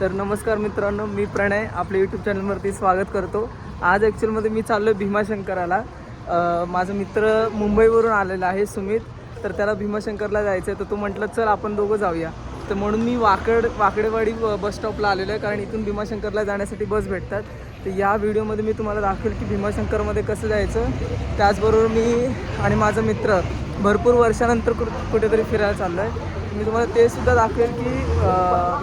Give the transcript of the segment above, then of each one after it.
तर नमस्कार मित्रांनो मी प्रणय आपल्या यूट्यूब चॅनलवरती स्वागत करतो. आज ॲक्च्युअलमध्ये मी चाललो आहे भीमाशंकराला माझा मित्र मुंबईवरून आलेला आहे सुमित. तर त्याला भीमाशंकरला जायचं आहे तर तो म्हटलं चल आपण दोघं जाऊया. तर म्हणून मी वाकड वाकडेवाडी ब- बस स्टॉपला आलेलो आहे कारण इथून भीमाशंकरला जाण्यासाठी बस भेटतात. तर या व्हिडिओमध्ये मी तुम्हाला दाखवेल की भीमाशंकरमध्ये कसं जायचं. त्याचबरोबर मी आणि माझा मित्र भरपूर वर्षानंतर कुठेतरी फिरायला चाललो आहे मी तुम्हाला ते सुद्धा दाखवेल की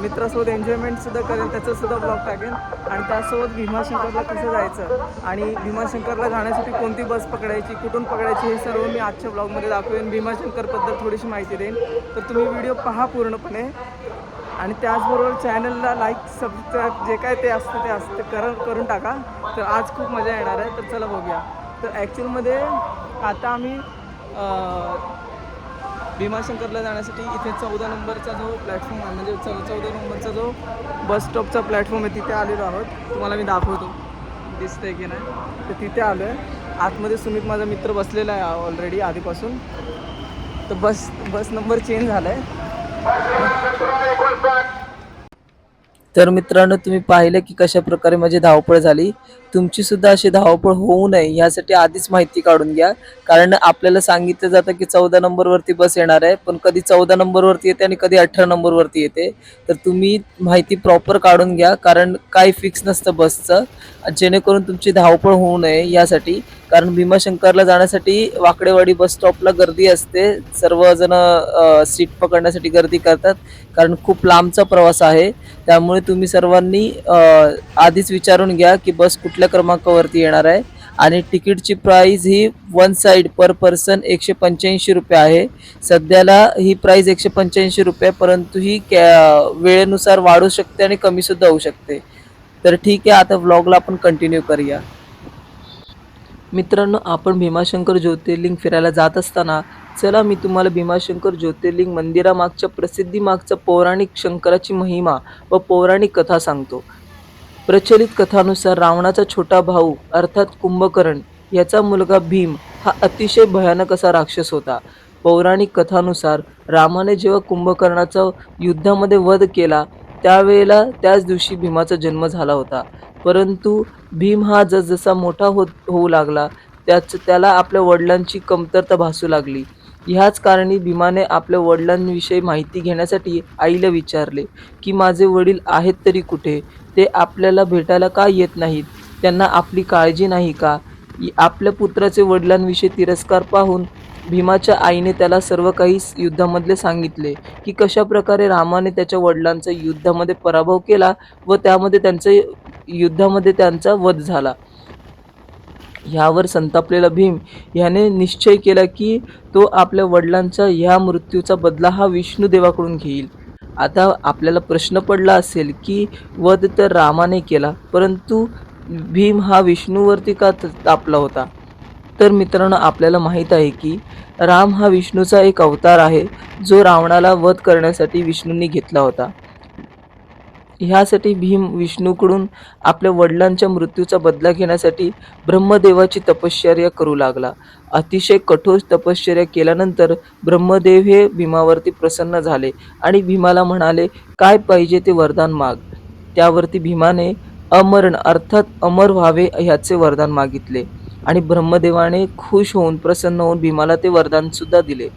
मित्रासोबत एन्जॉयमेंटसुद्धा करेन त्याचंसुद्धा ब्लॉग टाकेन आणि त्यासोबत भीमाशंकरला कसं जायचं? आणि भीमाशंकरला जाण्यासाठी कोणती बस पकडायची कुठून पकडायची हे सर्व मी आजच्या ब्लॉगमध्ये दाखवेन. भीमाशंकरबद्दल थोडीशी माहिती देईन. तर तुम्ही व्हिडिओ पहा पूर्णपणे. आणि त्याचबरोबर चॅनलला लाईक सबस्क्राईब जे काय ते असतं ते असतं. कर करून टाका. तर आज खूप मजा येणार आहे. तर चला बघूया. तर ॲक्च्युअलमध्ये आता आम्ही भीमाशंकरला जाण्यासाठी इथे चौदा नंबरचा जो प्लॅटफॉर्म आहे म्हणजे चौ चौदा नंबरचा जो बस स्टॉपचा प्लॅटफॉर्म आहे तिथे आलेलो आहोत. तुम्हाला मी दाखवतो. दिसतंय की नाही? तर तिथे आलो आहे आतमध्ये सुमित माझा मित्र बसलेला आहे ऑलरेडी आधीपासून. तर बस बस नंबर चेंज झाला आहे तर मित्रांनो तुम्ही पाहिलं की कशा प्रकारे माझी धावपळ झाली. तुमची सुद्धा अशी धावपळ होऊ नये यासाठी आधीच माहिती काढून घ्या. कारण आपल्याला सांगितलं जातं की चौदा नंबरवरती बस येणार आहे. पण कधी चौदा नंबरवरती येते आणि कधी अठरा नंबरवरती येते. तर तुम्ही माहिती प्रॉपर काढून घ्या. कारण काही फिक्स नसतं बसचं. जेणेकरून तुमची धावपळ होऊ नये यासाठी. कारण भीमाशंकरला जाण्यासाठी वाकडेवाडी बस स्टॉपला गर्दी असते. सर्वजण सीट पकडण्यासाठी गर्दी करतात. कारण खूप लांबचा प्रवास आहे. त्यामुळे तुम्ही सर्वांनी आधीच विचारून घ्या की बस कुठल्या क्रमांकावरती येणार आहे. आणि तिकीटची प्राईज ही वन साईड पर पर्सन एकशे पंच्याऐंशी रुपये आहे. सध्याला ही प्राईज एकशे पंच्याऐंशी रुपये परंतु ही कॅ वेळेनुसार वाढू शकते आणि कमीसुद्धा होऊ शकते. तर ठीक आहे आता व्लॉगला आपण कंटिन्यू करूया. मित्रांनो आपण भीमाशंकर ज्योतिर्लिंग फिरायला जात असताना चला मी तुम्हाला भीमाशंकर ज्योतिर्लिंग मंदिरामागच्या प्रसिद्धीमागचा पौराणिक शंकराची महिमा व पौराणिक कथा सांगतो. प्रचलित कथानुसार रावणाचा छोटा भाऊ अर्थात कुंभकर्ण याचा मुलगा भीम हा अतिशय भयानक असा राक्षस होता. पौराणिक कथानुसार रामाने जेव्हा कुंभकर्णाचा युद्धामध्ये वध केला त्यावेळेला त्याच दिवशी भीमाचा जन्म झाला होता. परंतु भीम हा जसजसा मोठा होत होऊ लागला त्याच त्याला आपल्या वडिलांची कमतरता भासू लागली. ह्याच कारणी भीमाने आपल्या वडिलांविषयी माहिती घेण्यासाठी आईला विचारले की माझे वडील आहेत तरी कुठे? ते आपल्याला भेटायला का येत नाहीत? त्यांना आपली काळजी नाही का? आपल्या पुत्राचे वडिलांविषयी तिरस्कार पाहून भीमाच्या आईने त्याला सर्व काही युद्धामधले सांगितले की कशा प्रकारे रामाने त्याच्या वडिलांचा युद्धामध्ये पराभव केला व त्यामध्ये त्यांचं युद्धामध्ये त्यांचा वध झाला. ह्यावर संतापलेला भीम याने निश्चय केला की तो आपल्या वडिलांचा ह्या मृत्यूचा बदला हा विष्णू देवाकडून घेईल. आता आपल्याला प्रश्न पडला असेल की वध तर रामाने केला परंतु भीम हा विष्णूवरती का त- तापला होता? तर मित्रांनो आपल्याला माहीत आहे की राम हा विष्णूचा एक अवतार आहे जो रावणाला वध करण्यासाठी विष्णूंनी घेतला होता. ह्यासाठी भीम विष्णूकडून आपल्या वडिलांच्या मृत्यूचा बदला घेण्यासाठी ब्रह्मदेवाची तपश्चर्या करू लागला. अतिशय कठोर तपश्चर्या केल्यानंतर ब्रह्मदेव हे भीमावरती प्रसन्न झाले आणि भीमाला म्हणाले काय पाहिजे ते वरदान माग. त्यावरती भीमाने अमरण अर्थात अमर व्हावे ह्याचे वरदान मागितले आणि ब्रह्मदेवाने खुश होऊन प्रसन्न होऊन भीमाला ते वरदानसुद्धा दिले.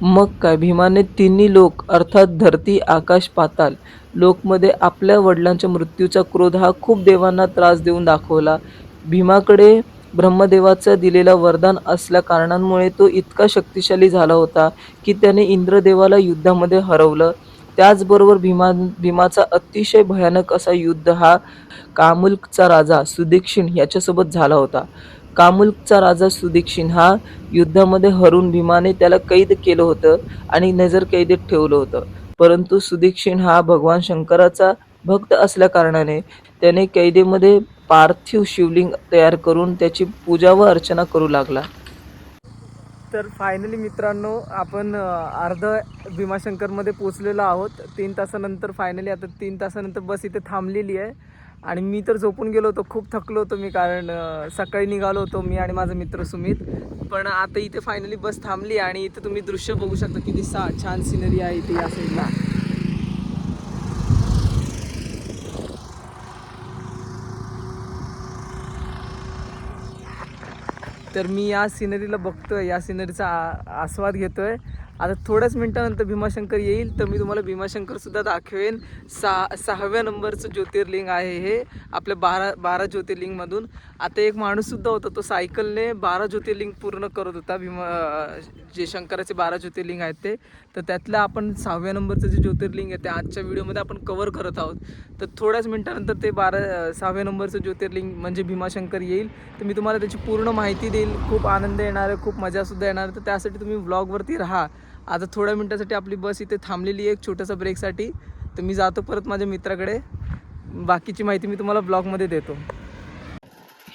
मग काय भीमाने तिन्ही लोक अर्थात धरती आकाश पाताल लोकमध्ये आपल्या वडिलांच्या मृत्यूचा क्रोध हा खूप देवांना त्रास देऊन दाखवला. भीमाकडे ब्रह्मदेवाचा दिलेला वरदान असल्या कारणांमुळे तो इतका शक्तिशाली झाला होता की त्याने इंद्रदेवाला युद्धामध्ये हरवलं. त्याचबरोबर भीमा भीमाचा अतिशय भयानक असा युद्ध हा कामुलचा राजा सुदीक्षिण याच्यासोबत झाला होता. कामुलचा राजा सुदीक्षिण हा युद्धामध्ये हरून भीमाने त्याला कैद केलं होतं आणि नजर कैदेत ठेवलं होतं. परंतु सुदीक्षिण हा भगवान शंकराचा भक्त असल्या कारणाने त्याने कैदेमध्ये पार्थिव शिवलिंग तयार करून त्याची पूजा व अर्चना करू लागला. तर फायनली मित्रांनो आपण अर्ध भीमाशंकरमध्ये पोचलेलो आहोत. तीन तासानंतर फायनली आता तीन तासानंतर बस इथे थांबलेली आहे. आणि मी तर झोपून गेलो होतो खूप थकलो होतो मी कारण सकाळी निघालो होतो मी आणि माझा मित्र सुमित. पण आता इथे फायनली बस थांबली आणि इथे तुम्ही दृश्य बघू शकता किती सा छान सिनरी आहे इथे या साईडला तर मी या सिनरीला बघतोय या सिनरीचा आस्वाद घेतोय. आता थोड्याच मिनिटानंतर भीमाशंकर येईल तर मी तुम्हाला भीमाशंकर सुद्धा दाखवेन. सहा सहाव्या नंबरचं ज्योतिर्लिंग आहे हे आपल्या बारा बारा ज्योतिर्लिंगमधून. आता एक माणूस सुद्धा होता तो सायकलने बारा ज्योतिर्लिंग पूर्ण करत होता. भीमा जे शंकराचे बारा ज्योतिर्लिंग आहेत ते. तर त्यातलं आपण सहाव्या नंबरचं जे ज्योतिर्लिंग आहे ते आजच्या व्हिडिओमध्ये आपण कवर करत आहोत. तर थोड्याच मिनिटानंतर ते बारा सहाव्या नंबरचं ज्योतिर्लिंग म्हणजे भीमाशंकर येईल. तर मी तुम्हाला त्याची पूर्ण माहिती देईल. खूप आनंद येणार आहे खूप मजासुद्धा येणार आहे. तर त्यासाठी तुम्ही व्लॉगवरती राहा. आता थोड्या मिनटासाठी आपली बस इथे थांबलेली आहे एक छोट्यासा ब्रेकसाठी. तर मी जातो परत माझ्या मित्राकडे. बाकीची माहिती मी तुम्हाला ब्लॉगमध्ये देतो.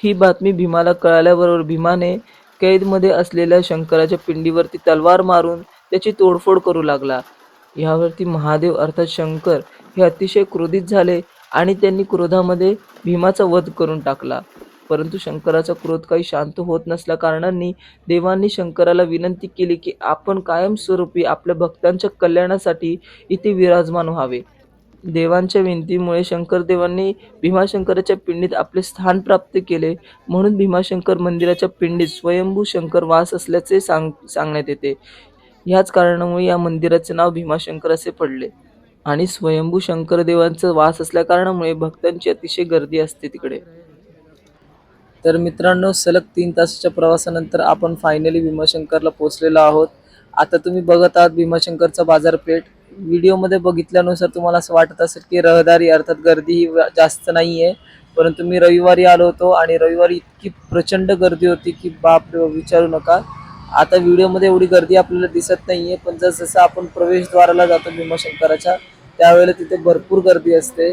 ही बातमी भीमाला कळाल्याबरोबर भीमाने कैदमध्ये असलेल्या शंकराच्या पिंडीवरती तलवार मारून त्याची तोडफोड करू लागला. यावरती महादेव अर्थात शंकर हे अतिशय क्रोधित झाले आणि त्यांनी क्रोधामध्ये भीमाचा वध करून टाकला. परंतु शंकराचा क्रोध काही शांत होत नसल्या कारणांनी देवांनी शंकराला विनंती केली की आपण कायमस्वरूपी आपल्या भक्तांच्या कल्याणासाठी इथे विराजमान व्हावे. देवांच्या विनंतीमुळे शंकरदेवांनी भीमाशंकराच्या पिंडीत आपले स्थान प्राप्त केले. म्हणून भीमाशंकर मंदिराच्या पिंडीत स्वयंभू शंकर वास असल्याचे सांग सांगण्यात येते. ह्याच कारणामुळे या मंदिराचे नाव भीमाशंकर असे पडले. आणि स्वयंभू शंकर देवांचा वास असल्या कारणामुळे भक्तांची अतिशय गर्दी असते तिकडे. तर मित्रांनो सलग तीन तासाच्या प्रवासानंतर आपण फायनली भीमाशंकरला पोहोचलेलो आहोत. आता तुम्ही बघत आहात भीमाशंकरचा बाजारपेठ. व्हिडिओमध्ये बघितल्यानुसार तुम्हाला असं वाटत असेल की रहदारी अर्थात गर्दी ही जास्त नाही आहे परंतु मी रविवारी आलो होतो आणि रविवारी इतकी प्रचंड गर्दी होती की बाप रे विचारू नका. आता व्हिडिओमध्ये एवढी गर्दी आपल्याला दिसत नाही आहे पण जसजसं आपण प्रवेशद्वाराला जातो भीमाशंकराच्या त्यावेळेला तिथे भरपूर गर्दी असते.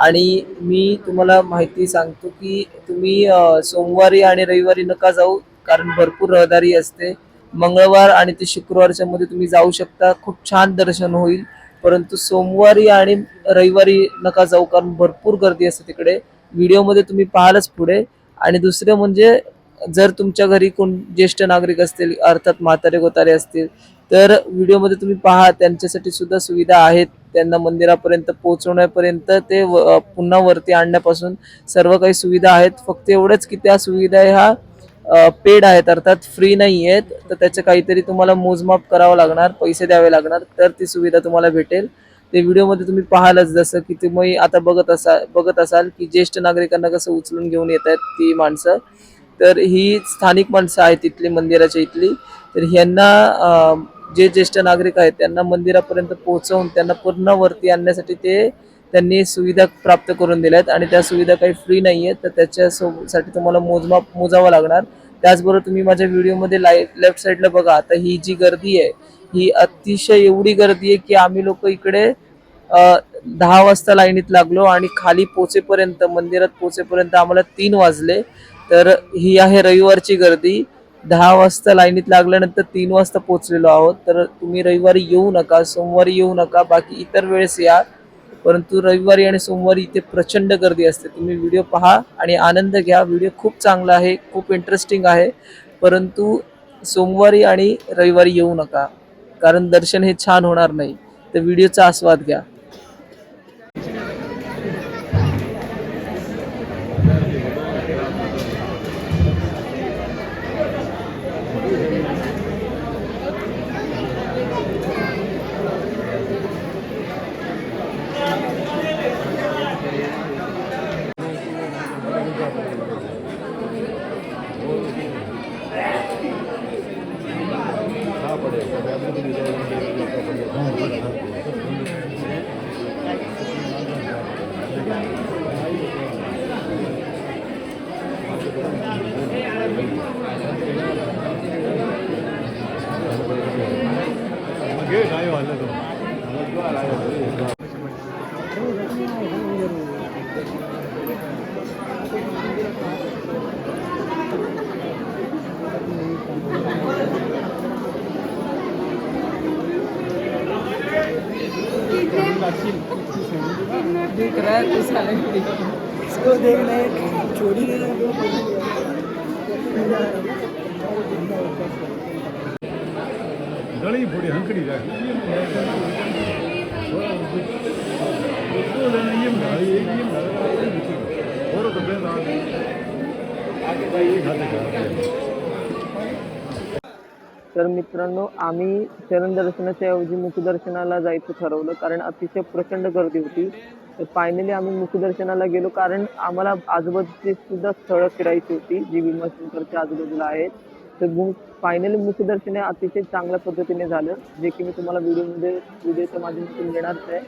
आणि मी तुम्हाला माहिती सांगतो की तुम्ही सोमवारी आणि रविवारी नका जाऊ कारण भरपूर रहदारी असते. मंगळवार आणि ते शुक्रवारच्या मध्ये तुम्ही जाऊ शकता. खूप छान दर्शन होईल. परंतु सोमवारी आणि रविवारी नका जाऊ कारण भरपूर गर्दी असते तिकडे. व्हिडिओमध्ये तुम्ही पाहालच पुढे. आणि दुसरं म्हणजे जर तुमच्या घरी कोण ज्येष्ठ नागरिक असतील अर्थात म्हातारे गोतारे असतील तर व्हिडिओमध्ये तुम्ही पहा त्यांच्यासाठी सुद्धा सुविधा आहेत. त्यांना मंदिरापर्यंत पोहोचवण्यापर्यंत ते व- पुन्हा वरती आणण्यापासून सर्व काही सुविधा आहेत. फक्त एवढंच की त्या सुविधा ह्या पेड आहेत. अर्थात फ्री नाही आहेत. तर त्याचं काहीतरी तुम्हाला मोजमाप करावं लागणार पैसे द्यावे लागणार तर ती सुविधा तुम्हाला भेटेल. ते व्हिडिओमध्ये तुम्ही पाहालच जसं की तुम्ही आता बघत असा बघत असाल की ज्येष्ठ नागरिकांना कसं उचलून घेऊन येत आहेत ती माणसं. तर ही स्थानिक माणसं आहेत इथली मंदिराच्या इथली. तर ह्यांना जे ज्येष्ठ नागरिक आहेत त्यांना मंदिरापर्यंत पोहोचवून त्यांना पूर्ण वरती आणण्यासाठी ते त्यांनी सुविधा प्राप्त करून दिल्या आहेत आणि त्या सुविधा काही फ्री नाही आहेत तर त्याच्यासाठी तुम्हाला मोजमाप मोजावं लागणार. त्याचबरोबर तुम्ही माझ्या व्हिडिओमध्ये लाइट लेफ्ट साईडला बघा. आता ही जी गर्दी आहे ही अतिशय एवढी गर्दी आहे की आम्ही लोक इकडे दहा वाजता लाईनीत लागलो आणि खाली पोचेपर्यंत मंदिरात पोचेपर्यंत आम्हाला तीन वाजले. तर ही आहे रविवारची गर्दी. दहा वाजता लाईनीत लागल्यानंतर तीन वाजता पोचलेलो आहोत. तर तुम्ही रविवारी येऊ नका सोमवारी येऊ नका बाकी इतर वेळेस या. परंतु रविवारी आणि सोमवारी इथे प्रचंड गर्दी असते. तुम्ही व्हिडिओ पहा आणि आनंद घ्या. व्हिडिओ खूप चांगला आहे खूप इंटरेस्टिंग आहे. परंतु सोमवारी आणि रविवारी येऊ नका कारण दर्शन हे छान होणार नाही. तर व्हिडिओचा आस्वाद घ्या देख रहा है तो साले इसको देखना है छोड़ी गळी थोडी हंकडी जाय तर मित्रांनो आम्ही चरण दर्शनाच्या ऐवजी मुखदर्शनाला जायचं ठरवलं कारण अतिशय प्रचंड गर्दी होती. तर फायनली आम्ही मुखदर्शनाला गेलो कारण आम्हाला आजूबाजूची सुद्धा स्थळं फिरायची होती जी भीमाशंकरच्या आजूबाजूला आहेत. तर मुख फायनली मुखदर्शन हे अतिशय चांगल्या पद्धतीने झालं जे की मी तुम्हाला व्हिडिओमध्ये व्हिडिओच्या माध्यमातून देणारच आहे.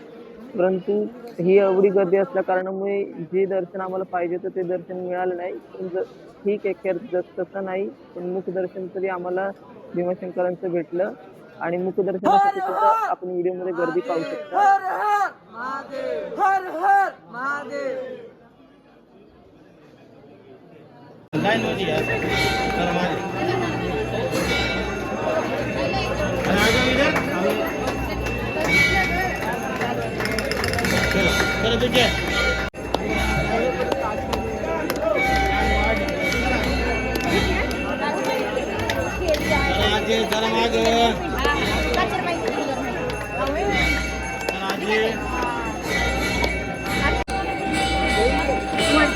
परंतु ही एवढी गर्दी असल्या कारणामुळे जे दर्शन आम्हाला पाहिजे होतं ते दर्शन मिळालं नाही. पण ज- ठीक आहे खेळ जस- तसं नाही पण मुखदर्शन तरी आम्हाला भीमाशंकरांचं भेटलं. आणि मुखदर्शनासाठी सुद्धा आपण व्हिडिओमध्ये गर्दी पाहू शकता. लाइन में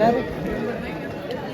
Direct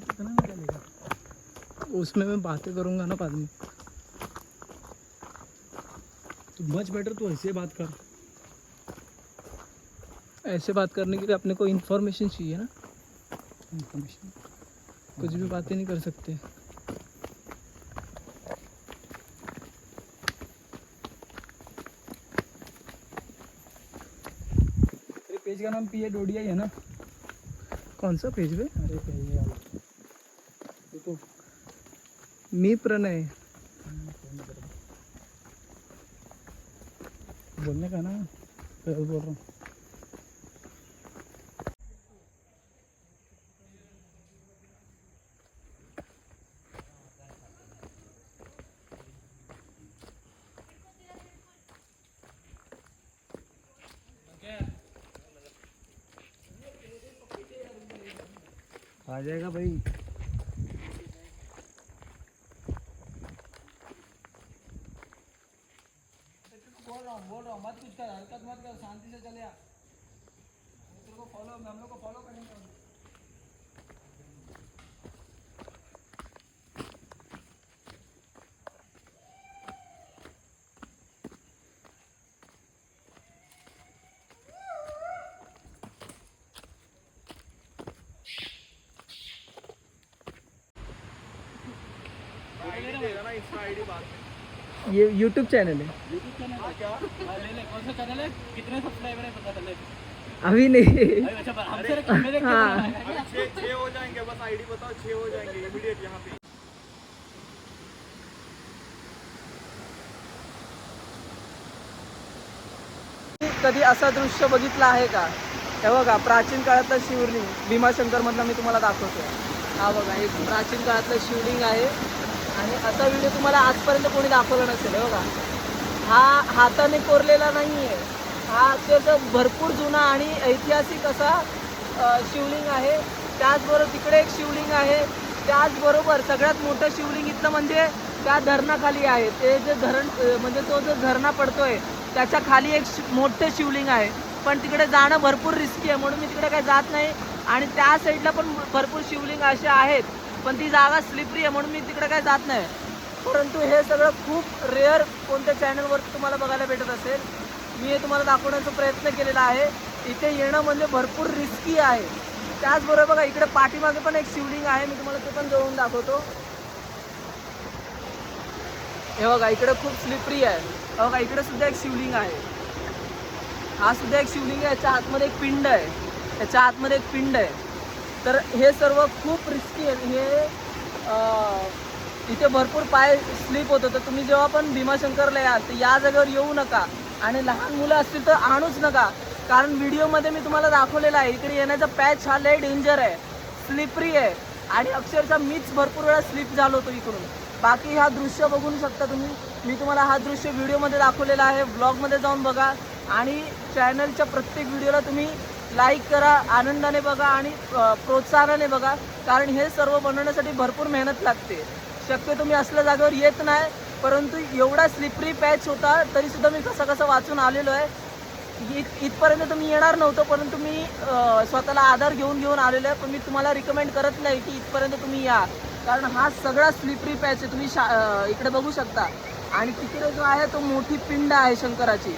कितना निकलेगा उसमें मैं बातें करूँगा ना बाद में। मच बेटर तू ऐसे बात कर। ऐसे बात करने के लिए अपने को इन्फॉर्मेशन चाहिए ना। इन्फॉर्मेशन कुछ भी बातें नहीं कर सकते। पेज का नाम पी ए डोडिया ही है ना? कौन सा पेज पे अरे ये तो मी प्रणय। बोलने का ना? बोल रहा हूँ। आ जाएगा भाई। एक्स्ट्रा आईडी बाद में। ये यूट्यूब चैनल है। यूट्यूब चैनल है क्या? हाँ, ले ले कौन सा चैनल है? कितने सब्सक्राइबर है पता चले? अभी नहीं। अरे अच्छा पर हमसे रख- हाँ। छः छः जाएंगे बस आईडी बताओ छः हो जाएंगे इमीडिएट यहाँ पे। कधी असं दृश्य बघितलं आहे का? हे बघा प्राचीन काळातलं शिवलिंग भीमाशंकर मधलं मी तुम्हाला दाखवतो हा बघा एक प्राचीन काळातलं शिवलिंग आहे. आणि असा व्हिडिओ तुम्हाला आजपर्यंत कोणी दाखवला नसेल बघा. हा हाताने कोरलेला नाही आहे हा अत्यंत भरपूर जुना आणि ऐतिहासिक असा शिवलिंग आहे. त्याचबरोबर तिकडे एक शिवलिंग आहे. त्याचबरोबर सगळ्यात मोठं शिवलिंग इथलं म्हणजे त्या धरणाखाली आहे. ते जे धरण म्हणजे तो जो धरणा पडतोय त्याच्याखाली एक शि- मोठं शिवलिंग आहे. पण तिकडे जाणं भरपूर रिस्की आहे. म्हणून मी तिकडे काही जात नाही. आणि त्या साईडला पण भरपूर शिवलिंग असे आहेत. पण ती जागा स्लिपरी आहे म्हणून मी तिकडे काही जात नाही. परंतु हे सगळं खूप रेअर कोणत्या चॅनलवर तुम्हाला बघायला भेटत असेल मी हे तुम्हाला दाखवण्याचा प्रयत्न केलेला आहे. इथे येणं म्हणजे भरपूर रिस्की आहे. त्याचबरोबर बघा इकडे पाठीमागे पण एक शिवलिंग आहे मी तुम्हाला ते पण जवळून दाखवतो. हे बघा इकडे खूप स्लिपरी आहे. हे बघा इकडे सुद्धा एक शिवलिंग आहे. हा सुद्धा एक शिवलिंग आहे याच्या आतमध्ये एक पिंड आहे. त्याच्या आतमध्ये एक पिंड आहे. तर हे सर्व खूप रिस्की आहे. हे इथे भरपूर पाय स्लिप होतं तर तुम्ही जेव्हा पण भीमाशंकरला याल तर या जागेवर येऊ नका. आणि लहान मुलं असतील तर आणूच नका. कारण व्हिडिओमध्ये मी तुम्हाला दाखवलेला आहे इकडे येण्याचा पॅच हा लय डेंजर आहे. स्लिपरी आहे. आणि अक्षरशः मीच भरपूर वेळा स्लिप झालो होतो इकडून. बाकी हा दृश्य बघू शकता तुम्ही. मी तुम्हाला हा दृश्य व्हिडिओमध्ये दाखवलेला आहे. ब्लॉगमध्ये जाऊन बघा. आणि चॅनलच्या प्रत्येक व्हिडिओला तुम्ही लाईक करा आनंदाने बघा आणि प्रोत्साहनाने बघा. कारण हे सर्व बनवण्यासाठी भरपूर मेहनत लागते. शक्य तुम्ही असल्या जागेवर येत नाही परंतु एवढा स्लिपरी पॅच होता तरी सुद्धा मी कसा कसा वाचून आलेलो आहे. इत इथपर्यंत तुम्ही येणार नव्हतं परंतु मी स्वतःला आधार घेऊन घेऊन आलेलो आहे. पण मी तुम्हाला रिकमेंड करत नाही की इथपर्यंत तुम्ही या. कारण हा सगळा स्लिपरी पॅच आहे. तुम्ही शा इकडे बघू शकता. आणि तिकडे जो आहे तो मोठी पिंड आहे शंकराची.